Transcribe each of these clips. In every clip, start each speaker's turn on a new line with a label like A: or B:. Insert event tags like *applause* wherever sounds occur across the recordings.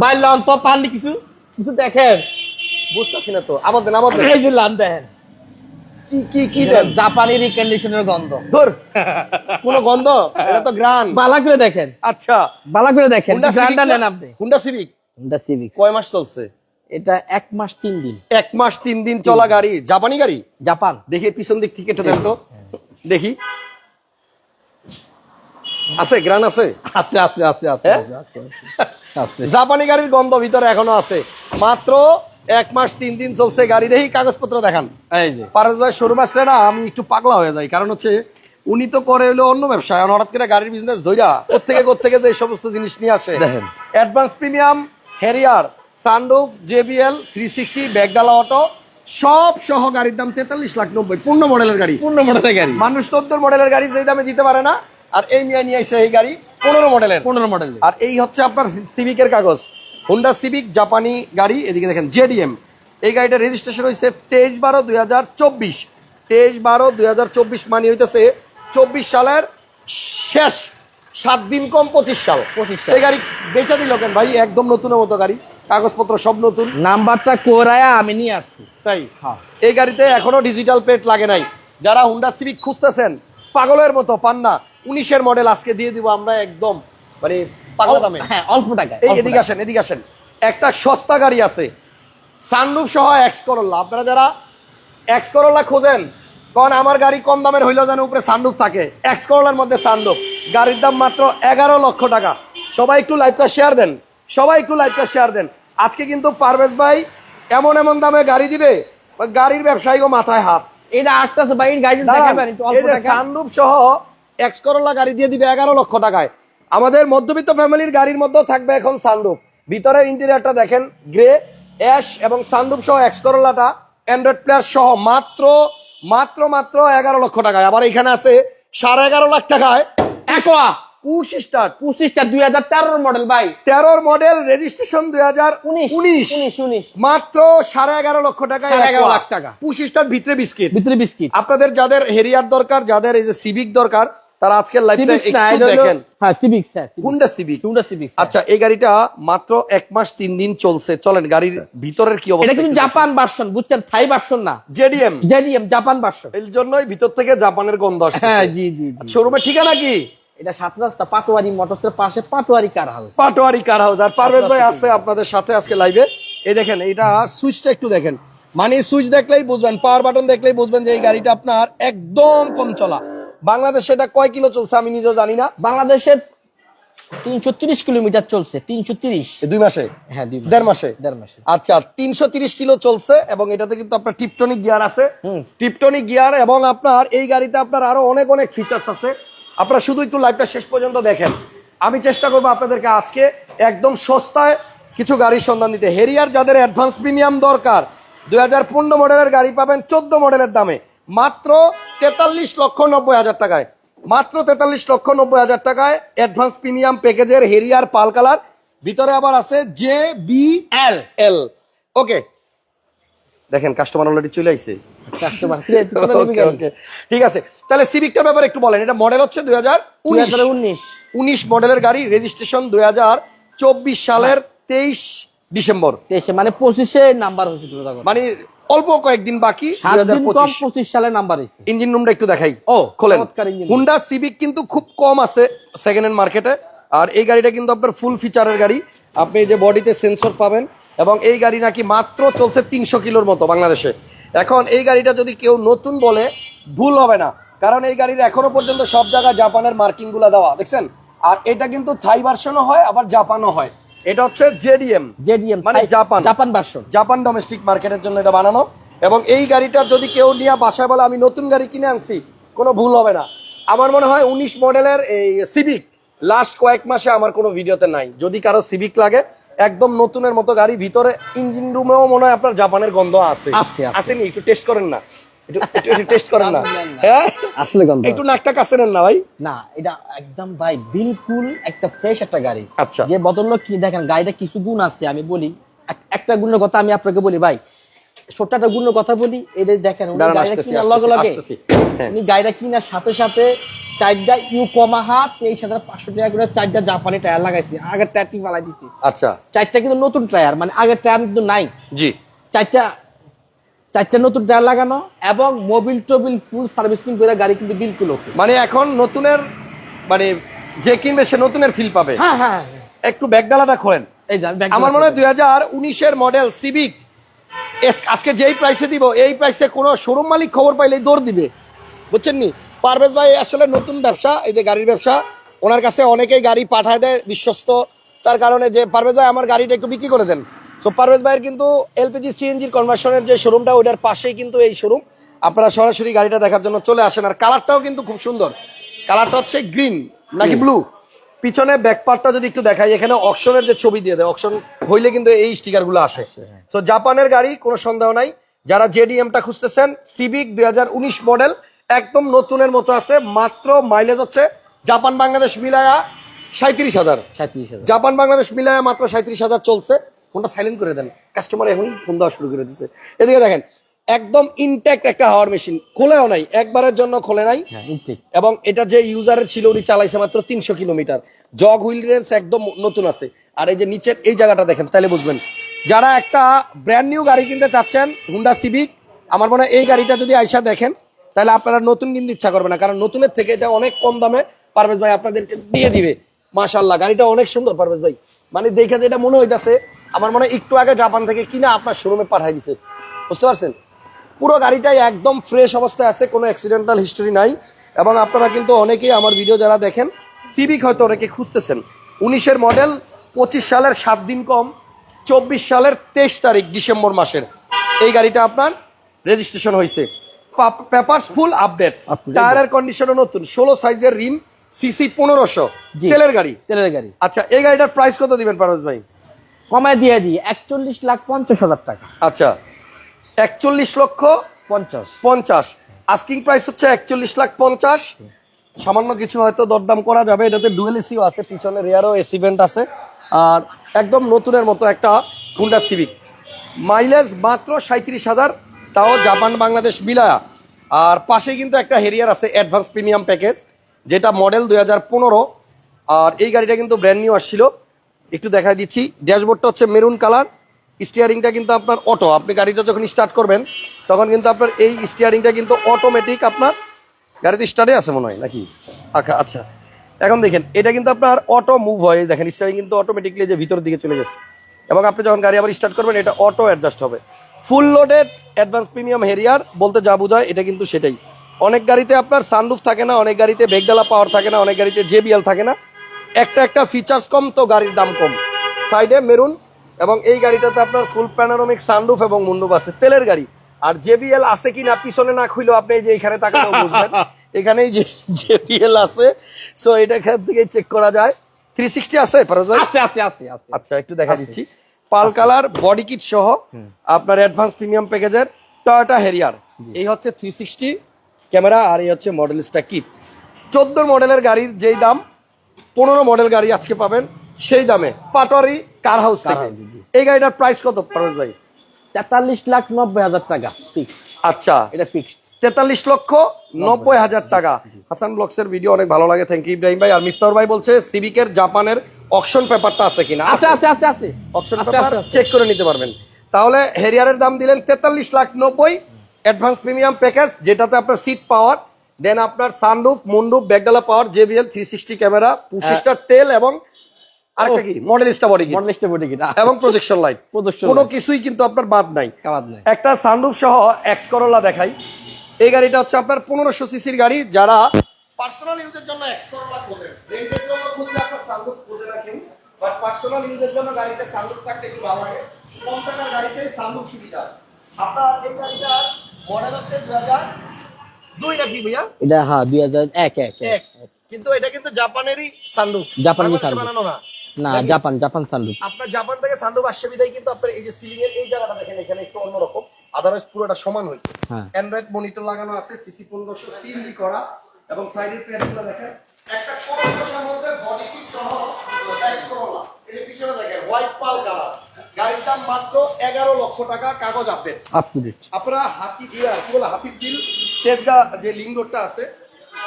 A: ভাই লন তো কিছু? কিছু দেখেন।
B: বুঝতেছি না তো। আবার দেন আবার
A: এই যে লান দেখেন।
B: কি কি কি
A: জাপানি রিকন্ডিশনের গন্ধ।
B: ধর। *laughs* কোন গন্ধ? এটা তো গ্রান।
A: বালা করে দেখেন।
B: আচ্ছা।
A: বালা করে দেখেন।
B: সিভিক
A: নেন আপনি।
B: হুন্ডা সিভিক
A: হুন্ডা সিভিক
B: কয় মাস চলছে?
A: এটা এক মাস তিন দিন।
B: এক মাস তিন দিন চলা গাড়ি। জাপানি গাড়ি?
A: জাপান।
B: দেখি পিছন দিক থেকে দেন তো। দেখি। আছে গ্রান আছে?
A: আছে আছে আছে আছে
B: হ্যাঁ?
A: আছে, আছে, আছে।
B: জাপানি গাড়ির গন্ধ ভিতরে এখনও আছে। মাত্র এক মাস তিন দিন চলছে গাড়ি। দেখি কাগজপত্র দেখান।
A: এই যে।
B: পারস ভাই শোরুম আসলে না আমি একটু পাগলা হয়ে যাই। কারণ হচ্ছে উনি তো করে হলো অন্য ব্যবসা এখন হঠাৎ করে গাড়ির বিজনেস ধইরা কোথেকে কোথেকে যে সমস্ত জিনিস নিয়ে আসে।
A: দেখেন।
B: Advance premium Harrier sunroof JBL three sixty ব্যাগডালা auto সব সহ গাড়ির দাম তেতাল্লিশ লাখ নব্বই। পূর্ণ মডেলের গাড়ি।
A: পূর্ণ মডেলের গাড়ি।
B: মানুষ চোদ্দোর মডেলের গাড়ি যেই দামে দিতে পারে না। আর এই মিয়া নিয়ে আসছে এই গাড়ি। পনেরো মডেলের।
A: পনেরো মডেলের।
B: আর এই হচ্ছে আপনার সিভিকের কাগজ। হুন্ডা সিভিক জাপানি গাড়ি এদিকে দেখেন জেডিএম এই গাড়িটা রেজিস্ট্রেশন হয়েছে তেইশ বারো দুই হাজার চব্বিশ। তেইশ বারো দুই হাজার চব্বিশ মানে হইতেছে চব্বিশ সালের শেষ সাত দিন কম পঁচিশ সাল।
A: 25 সাল।
B: এই গাড়ি বেচা দিল কেন ভাই? একদম নতুনের মতো গাড়ি কাগজপত্র সব নতুন।
A: নাম্বারটা কোরায়া আমি নিয়ে আসছি।
B: তাই?
A: হ্যাঁ।
B: এই গাড়িতে এখনও ডিজিটাল প্লেট লাগে নাই। যারা হুন্ডা সিভিক খুঁজতেছেন পাগলের মতো পান না। উনিশের মডেল আজকে দিয়ে দিব আমরা একদম মানে পাগলা দামে।
A: হ্যাঁ অল্প টাকা
B: এই এদিকে আসেন এদিকে আসেন। একটা সস্তা গাড়ি আছে সানরুফ সহ এক্স করল্লা আপনারা যারা এক্স করল্লা খোঁজেন কারণ আমার গাড়ি কম দামের হইলেও যেন উপরে সানরুফ থাকে। এক্স করলার মধ্যে সানরুফ। গাড়ির দাম মাত্র এগারো লক্ষ টাকা। সবাই একটু লাইভটা শেয়ার দেন। সবাই একটু লাইভটা শেয়ার দেন। আজকে কিন্তু পারভেজ ভাই এমন এমন দামে গাড়ি দিবে গাড়ির ব্যবসায়ীও মাথায় হাত।
A: এটা আটটা গাড়ি টাকা।
B: সানরুফ সহ এক্স করোলা গাড়ি দিয়ে দিবে এগারো লক্ষ টাকায়। আমাদের মধ্যবিত্ত ফ্যামিলির গাড়ির মধ্যে থাকবে এখন সানরুফ ভিতরের ইন্টেরিয়ারটা দেখেন গ্রে অ্যাশ এবং সানরুফ সহ এক্স করোলাটা অ্যান্ড্রয়েড প্লেয়ার সহ মাত্র মাত্র মাত্র এগারো লক্ষ টাকায়। আবার এখানে আছে সাড়ে এগারো লাখ টাকায়।
A: একোয়া
B: পুশ স্টার
A: পঁচিশটা দুই হাজার তেরোর মডেল ভাই।
B: তেরোর মডেল রেজিস্ট্রেশন দুই হাজার
A: উনিশ।
B: উনিশ মাত্র সাড়ে এগারো লক্ষ টাকায়
A: এগারো লাখ টাকা।
B: পুশ স্টার ভিতরে বিস্কিট।
A: ভিতরে বিস্কিট।
B: আপনাদের যাদের হেরিয়ার দরকার যাদের এই যে সিভিক দরকার তারা লাইভটা একটু দেখেন।
A: হ্যাঁ সিভিক্স হ্যাঁ
B: হুন্ডা সিভিক
A: হুন্ডা
B: আচ্ছা এই গাড়িটা মাত্র এক মাস তিন দিন চলছে। চলেন গাড়ির ভিতরের কি
A: এটা কিন্তু জাপান ভার্সন বুঝছেন? থাই ভার্সন না।
B: জেডিএম
A: জেডিএম জাপান ভার্সন
B: এর জন্যই ভিতর থেকে জাপানের গন্ধ আসে
A: হ্যাঁ জি জি জি।
B: শোরুমের ঠিকানা কি?
A: এটা সাত রাস্তা পাটোয়ারি মোটরসের পাশে Patwari car house
B: Patwari car house আর পারভেজ ভাই আছে আপনাদের সাথে আজকে লাইভে এই দেখেন এটা সুইচটা একটু দেখেন। মানে সুইচ দেখলেই বুঝবেন পাওয়ার বাটন দেখলেই বুঝবেন যে এই গাড়িটা আপনার একদম কম চলা। বাংলাদেশে এটা কয় কিলো চলছে আমি নিজেও জানি না।
A: বাংলাদেশে তিনশো তিরিশ কিলোমিটার চলছে তিনশো তিরিশ।
B: দুই মাসে?
A: হ্যাঁ
B: দেড় মাসে?
A: দেড় মাসে।
B: আচ্ছা তিনশো তিরিশ কিলো চলছে এবং এটাতে কিন্তু আপনার টিপটনিক গিয়ার আছে। টিপটনিক গিয়ার এবং আপনার এই গাড়িতে আপনার আরও অনেক অনেক ফিচার্স আছে। আপনারা শুধু একটু লাইভটা শেষ পর্যন্ত দেখেন। আমি চেষ্টা করব আপনাদেরকে আজকে একদম সস্তায় কিছু গাড়ির সন্ধান দিতে। হেরিয়ার যাদের অ্যাডভান্স প্রিমিয়াম দরকার দুই হাজার পনেরো মডেলের গাড়ি পাবেন চোদ্দ মডেলের দামে। মাত্র তেতাল্লিশ লক্ষ নব্বই হাজার টাকায়। মাত্র তেতাল্লিশ লক্ষ নব্বই হাজার টাকায় অ্যাডভান্স প্রিমিয়াম প্যাকেজের হেরিয়ার পাল কালার ভিতরে আবার আছে জে বি
A: এল
B: এল ওকে দেখেন কাস্টমার অলরেডি চলে আইছে. ঠিক আছে। তাহলে সিভিকটার ব্যাপারে একটু বলেন। এটা মডেল হচ্ছে দুই হাজার
A: উনিশ।
B: উনিশ। মডেলের গাড়ি রেজিস্ট্রেশন দুই হাজার চব্বিশ সালের তেইশ ডিসেম্বর।
A: তেইশে মানে পঁচিশে নাম্বার হয়েছে।
B: মানে অল্প কয়েকদিন বাকি পঁচিশ।
A: সালে নাম্বার হয়েছে।
B: ইঞ্জিন রুমটা একটু দেখাই।
A: ও
B: খোলেন। হুন্ডা সিভিক কিন্তু খুব কম আছে সেকেন্ড হ্যান্ড মার্কেটে আর এই গাড়িটা কিন্তু আপনার ফুল ফিচারের গাড়ি। আপনি যে বডিতে সেন্সর পাবেন এবং এই গাড়ি নাকি মাত্র চলছে তিনশো কিলোর মতো বাংলাদেশে। এখন এই গাড়িটা যদি কেউ নতুন বলে ভুল হবে না। কারণ এই গাড়ির এখনও পর্যন্ত সব জায়গায় জাপানের মার্কিংগুলা দেওয়া দেখছেন? আর এটা কিন্তু থাই ভার্সনও হয় আবার জাপানও হয়। এটা হচ্ছে জেডিএম
A: জেডিএম
B: মানে Japan.
A: Japan version
B: Japan domestic মার্কেটের জন্য এটা বানানো। এবং এই গাড়িটা যদি কেউ নিয়ে বাসায় বলে আমি নতুন গাড়ি কিনে আনছি কোনো ভুল হবে না। আমার মনে হয় উনিশ মডেলের এই সিভিক লাস্ট কয়েক মাসে আমার কোনো ভিডিওতে নাই। যদি কারও সিভিক লাগে একদম নতুনের মতো গাড়ি ভিতরে ইঞ্জিন রুমেও মনে হয় আপনার জাপানের গন্ধ আছে। আসেনি একটু টেস্ট করেন না। একটু একটু টেস্ট করেন না। হ্যাঁ?
A: আসলে গন্ধ।
B: একটু নাকটা কাছে নেন না ভাই।
A: না এটা একদম ভাই বিলকুল একটা ফ্রেশ একটা গাড়ি।
B: আচ্ছা।
A: যে বদল কি দেখেন গাড়িটা কিছু গুণ আছে আমি বলি। একটা গুণের কথা আমি আপনাকে বলি ভাই। ছোট্ট একটা গুণ কথা বলি এটা দেখেন উনি গাড়িটা কিনার লগে লগে।
B: হ্যাঁ।
A: উনি গাড়িটা কিনার সাথে সাথে চারটা ইউ কমাহা তেইশ হাজার পাঁচশো টাকা করে চারটা জাপানি টায়ার লাগাইছি। আগের টায়ারটি ফালাই দিছি।
B: আচ্ছা।
A: চারটা কিন্তু নতুন টায়ার মানে আগের টায়ার কিন্তু নাই।
B: জি।
A: চারটা চারটা নতুন টায়ার লাগানো এবং মোবিল টোবিল ফুল সার্ভিসিং করে গাড়ি কিন্তু বিলকুল ওকে
B: মানে এখন নতুনের মানে যে কিনবে সে নতুনের ফিল পাবে।
A: হ্যাঁ হ্যাঁ
B: একটু ব্যাগডালাটা খোলেন।
A: এই
B: আমার মনে হয় দুই হাজার উনিশের মডেল সিভিক আজকে যেই প্রাইসে দিব এই প্রাইসে কোনো শোরুম মালিক খবর পাইলেই দৌড় দিবে। বুঝছেন নি? পারভেজ ভাই আসলে নতুন ব্যবসা এই যে গাড়ির ব্যবসা ওনার কাছে অনেকেই গাড়ি পাঠায় দেয় বিশ্বস্ত। তার কারণে যে পারভেজ ভাই আমার গাড়িটা একটু বিক্রি করে দেন। সো পারভেজ ভাইয়ের কিন্তু এলপিজি সিএনজির কনভার্সনের যে শোরুমটা ওইটার পাশেই কিন্তু এই শোরুম আপনারা সরাসরি গাড়িটা দেখার জন্য চলে আসেন। আর কালারটাও কিন্তু খুব সুন্দর। কালারটা হচ্ছে গ্রিন নাকি ব্লু পিছনে ব্যাকপার্টটা যদি একটু দেখাই এখানে অকশনের যে ছবি দিয়ে দেয় অকশন হইলে কিন্তু এই স্টিকারগুলো আসে তো জাপানের গাড়ি কোনো সন্দেহ নাই। যারা জেডিএমটা খুঁজতেছেন সিভিক দুই হাজার উনিশ মডেল একদম নতুনের মতো আছে মাত্র মাইলেজ হচ্ছে জাপান বাংলাদেশ মিলায়া সাঁত্রিশ হাজার। জাপান বাংলাদেশ মিলায়া মাত্র সাঁত্রিশ হাজার চলছে। ফোনটা সাইলেন্ট করে দেন। কাস্টমার এখন ফোন দেওয়া শুরু করে দিচ্ছে এদিকে দেখেন একদম ইনট্যাক্ট একটা হাওয়ার মেশিন খোলেও নাই একবারের জন্য খোলে নাই।
A: হ্যাঁ
B: এবং এটা যে ইউজারের ছিল উনি চালাইছে মাত্র তিনশো কিলোমিটার। জগ হুইল রেঞ্জ একদম নতুন আছে। আর এই যে নিচের এই জায়গাটা দেখেন তাহলে বুঝবেন। যারা একটা ব্র্যান্ড নিউ গাড়ি কিনতে চাচ্ছেন হুন্ডা সিভিক আমার মনে হয় এই গাড়িটা যদি আইসা দেখেন তাহলে আপনারা নতুন কিনতে ইচ্ছা করবে না। কারণ নতুনের থেকে এটা অনেক কম দামে পারভেজ ভাই আপনাদেরকে দিয়ে দিবে। মাশাল্লাহ গাড়িটা অনেক সুন্দর পারভেজ ভাই। মানে দেখে যেটা মনে হইতাছে আমার মনে হয় একটু আগে জাপান থেকে কিনা আপনার শোরুমে পাঠাই দিছে। বুঝতে পারছেন? পুরো গাড়িটাই একদম ফ্রেশ অবস্থায় আছে কোনো অ্যাক্সিডেন্টাল হিস্টোরি নাই। এবং আপনারা কিন্তু অনেকেই আমার ভিডিও যারা দেখেন সিভিক হয়তো অনেকে খুঁজতেছেন। উনিশের মডেল পঁচিশ সালের সাত দিন কম চব্বিশ সালের তেইশ তারিখ ডিসেম্বর মাসের। এই গাড়িটা আপনার রেজিস্ট্রেশন হয়েছে পেপারস ফুল আপডেট। টায়ারের কন্ডিশনও নতুন। ষোলো সাইজের রিম সিসি পনেরোশো। তেলের গাড়ি।
A: তেলের গাড়ি।
B: আচ্ছা এই গাড়িটার প্রাইস কত দিবেন পারভেজ ভাই?
A: কমায় দিয়ে দিই একচল্লিশ লাখ পঞ্চাশ হাজার টাকা।
B: আচ্ছা। একচল্লিশ লক্ষ
A: পঞ্চাশ।
B: পঞ্চাশ। আস্কিং প্রাইস হচ্ছে একচল্লিশ লাখ পঞ্চাশ। সামান্য কিছু হয়তো দরদাম করা যাবে এটাতে ডুয়েল এসিও আছে পিছনে রেয়ারও এসি ভেন্ট আছে। আর একদম নতুনের মতো একটা হুন্ডা সিভিক মাইলেজ মাত্র সাঁত্রিশ হাজার তাও জাপান বাংলাদেশ মিলায়া। আর পাশে কিন্তু একটা হেরিয়ার আছে অ্যাডভান্স প্রিমিয়াম প্যাকেজ যেটা মডেল দুই হাজার পনেরো। আর এই গাড়িটা কিন্তু ব্র্যান্ড নিউ আসছিল। একটু দেখাই দিচ্ছি। ড্যাশবোর্ডটা হচ্ছে মেরুন কালার। স্টিয়ারিংটা কিন্তু আপনার অটো। আপনি গাড়িটা যখন স্টার্ট করবেন, তখন কিন্তু আপনার এই স্টিয়ারিংটা কিন্তু অটোমেটিক আপনার গাড়িতে স্টার্টে আছে মনে হয়, নাকি? আচ্ছা আচ্ছা। এখন দেখেন, এটা কিন্তু আপনার অটো মুভ হয়। দেখেন স্টারিং কিন্তু অটোমেটিকলি যে ভিতরের দিকে চলে গেছে। এবং আপনি যখন গাড়ি আবার স্টার্ট করবেন, এটা অটো অ্যাডজাস্ট হবে। Full loaded advance premium Harrier বলতে যা বোঝায়, এটা কিন্তু সেটাই। অনেক গাড়িতে আপনার সানরুফ থাকে না, অনেক গাড়িতে বেগডালা পাওয়ার থাকে না, অনেক গাড়িতে জেবিএল থাকে না। একটা একটা ফিচার্স কম তো গাড়ির দাম কম। সাইডে মেরুন এবং এই গাড়িটাতে আপনার ফুল প্যানোরামিক সানরুফ এবং মুন্ডুপ আছে। তেলের গাড়ি। আর জেবিএল আছে কি না পিছনে না খুইলেও আপনি যে এখানে তাকালেও বুঝবেন। *laughs* এখানেই যে জেবিএল আছে সো এটা এখান থেকে চেক করা যায়। থ্রি সিক্সটি আছে
A: আছে আছে আছে আছে।
B: আচ্ছা একটু দেখা দিচ্ছি। পাল কালার বডি কিট সহ আপনার অ্যাডভান্স প্রিমিয়াম প্যাকেজের টয়োটা হেরিয়ার এই হচ্ছে থ্রি সিক্সটি ক্যামেরা আর এই হচ্ছে মডেলিস্টা কিট চোদ্দ মডেলের গাড়ির যেই দাম পনেরো মডেল গাড়ি আজকে পাবেন। সেই দামে পাটোয়ারি কার হাউস থেকে। এই গাড়িটার প্রাইস কত পারভেজ ভাই?
A: তেতাল্লিশ লাখ নব্বই হাজার টাকা ফিক্সড
B: আচ্ছা।
A: এটা ফিক্সড
B: তেতাল্লিশ লক্ষ নব্বই হাজার টাকা। হাসান ব্লগস এর ভিডিও অনেক ভালো লাগে। থ্যাংক ইউ ইব্রাহিম ভাই। আর মিফতার ভাই বলছে সিভিকের জাপানের অকশন পেপারটা আছে কিনা?
A: আছে আছে। আছে আছে
B: অপশন
A: আছে,
B: পেপার। চেক করে নিতে পারবেন। তাহলে হেরিয়ারের দাম দিলেন তেতাল্লিশ লাখ নব্বই। অ্যাডভান্স প্রিমিয়াম প্যাকেজ যেটাতে আপনার সিট পাওয়ার দেন আপনার সানরুফ মুন্ডুপ ব্যাগডালা power JBL three sixty camera push start তেল এবং আরেকটা কি? মডেলিস্টা বডি
A: বডি কিনা
B: এবং প্রজেকশন লাইট
A: Projection
B: কোনো কিছুই কিন্তু আপনার বাদ নাই। একটা সানরুফ সহ এক্স করোলা দেখাই। এই গাড়িটা হচ্ছে আপনার পনেরোশো সিসির গাড়ি যারা পার্সোনাল ইউজের জন্য এক্স করোলা খোঁজেন। রেন্টের জন্য খুঁজলে আপনার সানরুফ খুঁজে রাখেন। বাট পার্সোনাল ইউজের জন্য গাড়িতে সানরুফ থাকতে একটু ভালো লাগে। কম টাকার গাড়িতে সানরুফ সুবিধা। আপনার এই গাড়িটার মডেল হচ্ছে দু হাজার দুই নাকি ভাইয়া?
A: এটা হ্যাঁ দুই হাজার এক এক
B: কিন্তু এটা কিন্তু জাপানেরই সানরুফ। বানানো না।
A: না জাপান জাপান সানরুফ
B: আপনার জাপান থেকে সানরুফ আসছে কিন্তু আপনার এই যে সিলিং এর এই জায়গাটা দেখেন এখানে একটু অন্যরকম। আদারওয়াইজ পুরোটা সমান হয়েছে।
A: হ্যাঁ।
B: অ্যান্ড্রয়েড মনিটর লাগানো আছে সিসি পনেরোশো করা। এবং সাইডের প্যাডগুলো দেখেন একটা মধ্যে বডি কিট সহ ট্যাক্স করোলা এর পিছনে দেখেন হোয়াইট পাল কালার গাড়ির দাম মাত্র এগারো লক্ষ টাকা কাগজ আপডেট
A: আপ টু
B: আপনারা হাতি ইয়া কি বলে হাতির তেজগা যে লিঙ্ক রোডটা আছে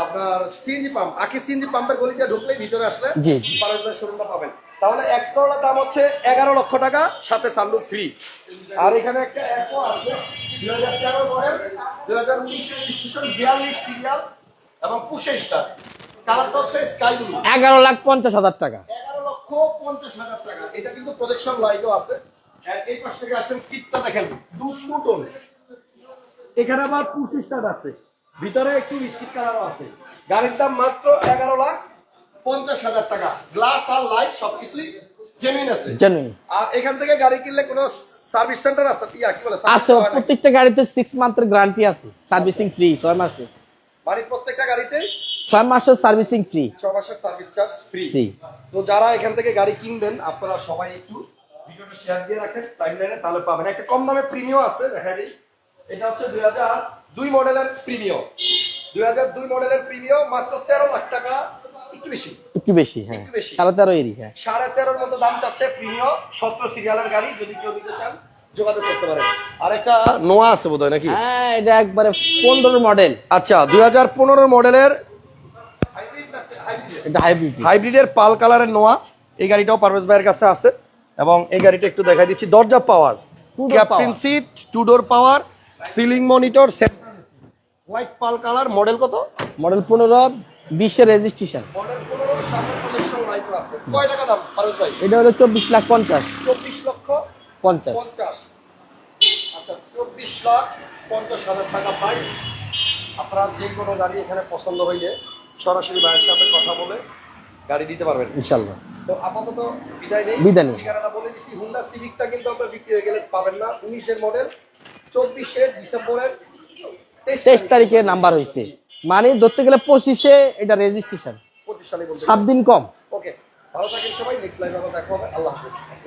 B: আপনার সিএনজি পাম্প আকি সিএনজি পাম্পের গলিতে ঢুকলেই ভিতরে আসলে
A: জি।
B: শোরুমটা পাবেন। তাহলে এক্সট্রার দাম হচ্ছে এগারো লক্ষ টাকা সাথে সানরুফ ফ্রি আর এখানে একটা অ্যাপও আছে দুই হাজার তেরো মডেল দুই হাজার উনিশের ডিসক্রিপশন বিয়াল্লিশ সিরিয়াল এবং পুষে স্টার কালারটা হচ্ছে স্কাই ব্লু
A: এগারো লাখ পঞ্চাশ হাজার টাকা।
B: এগারো লক্ষ পঞ্চাশ হাজার টাকা। এটা কিন্তু প্রজেকশন লাইটও আছে। আর এই পাশ থেকে আসেন সিটটা দেখেন দুটো এখানে আবার পঁচিশটা আছে। ভিতরে একটু বিস্কিট কালারও আছে। গাড়ির দাম মাত্র এগারো লাখ পঞ্চাশ হাজার টাকা। গ্লাস আর লাইট সবকিছুই জেনুইন আছে।
A: জেনুইন
B: আর এখান থেকে গাড়ি কিনলে কোনো সার্ভিস সেন্টার আছে? ইয়া কি বলে?
A: আছে প্রত্যেকটা গাড়িতে সিক্স মান্থের গ্যারান্টি আছে। সার্ভিসিং ফ্রি মাসে।
B: প্রত্যেকটা গাড়িতে
A: মাসের সার্ভিসিং ফ্রি
B: মাসের সার্ভিস চার্জ ফ্রি তো যারা এখান থেকে গাড়ি কিনবেন আপনারা সবাই একটু ভিডিওটা শেয়ার দিয়ে রাখেন। টাইমলাইনে তাহলে পাবেন। একটা কম দামে প্রিমিয়াম আছে দেখা এটা হচ্ছে দুই হাজার দুই মডেলের প্রিমিয়াম দুই হাজার দুই মডেলের প্রিমিয়াম মাত্র তেরো লাখ টাকা একটু বেশি।
A: একটু বেশি হ্যাঁ। সাড়ে তেরো হ্যাঁ।
B: সাড়ে তেরোর মতো দাম চাচ্ছে প্রিমিয়াম সত্তর সিরিয়ালের গাড়ি যদি কেউ নিতে চান যোগাযোগ করতে পারেন। আর একটা নোয়া আছে বোধ হয় নাকি?
A: হ্যাঁ এটা একবারে পনেরো মডেল।
B: আচ্ছা দুই হাজার পনেরো মডেলের
A: এটা হাইব্রিড
B: হাইব্রিডের পাল কালারের নোয়া এই গাড়িটাও পারভেজ ভাইয়ের কাছে আছে। এবং এই গাড়িটা একটু দেখাই দিচ্ছি দরজা power. Captain. Seat two door power ceiling monitor white pearl colour model কত?
A: মডেল পনেরো বিশের রেজিস্ট্রেশন।
B: মডেল পনেরো সামনে প্রজেকশন কয় টাকা দাম পারভেজ ভাই?
A: এটা হলো চব্বিশ লাখ পঞ্চাশ।
B: চব্বিশ লক্ষ
A: পঞ্চাশ।
B: পঞ্চাশ। আচ্ছা চব্বিশ লাখ পঞ্চাশ হাজার টাকা প্রাইস আপনারা যে কোনো গাড়ি এখানে পছন্দ হইলে সরাসরি ভাইয়ের সাথে কথা বলে গাড়ি দিতে পারবেন।
A: ইনশাল্লাহ
B: তো আপাতত বিদায় নেই।
A: বিদায় নেই।
B: ঠিকানাটা বলে হুন্ডা সিভিকটা কিন্তু আপনার বিক্রি হয়ে গেলে পাবেন না। উনিশের মডেল চব্বিশে ডিসেম্বরের
A: তেইশ তারিখে নাম্বার হয়েছে। মানে ধরতে গেলে পঁচিশে এটা রেজিস্ট্রেশন
B: পঁচিশ
A: সাত দিন কম।
B: ওকে ভালো থাকেন সবাই নেক্সট লাইভ আবার দেখা হবে। আল্লাহ হাফেজ।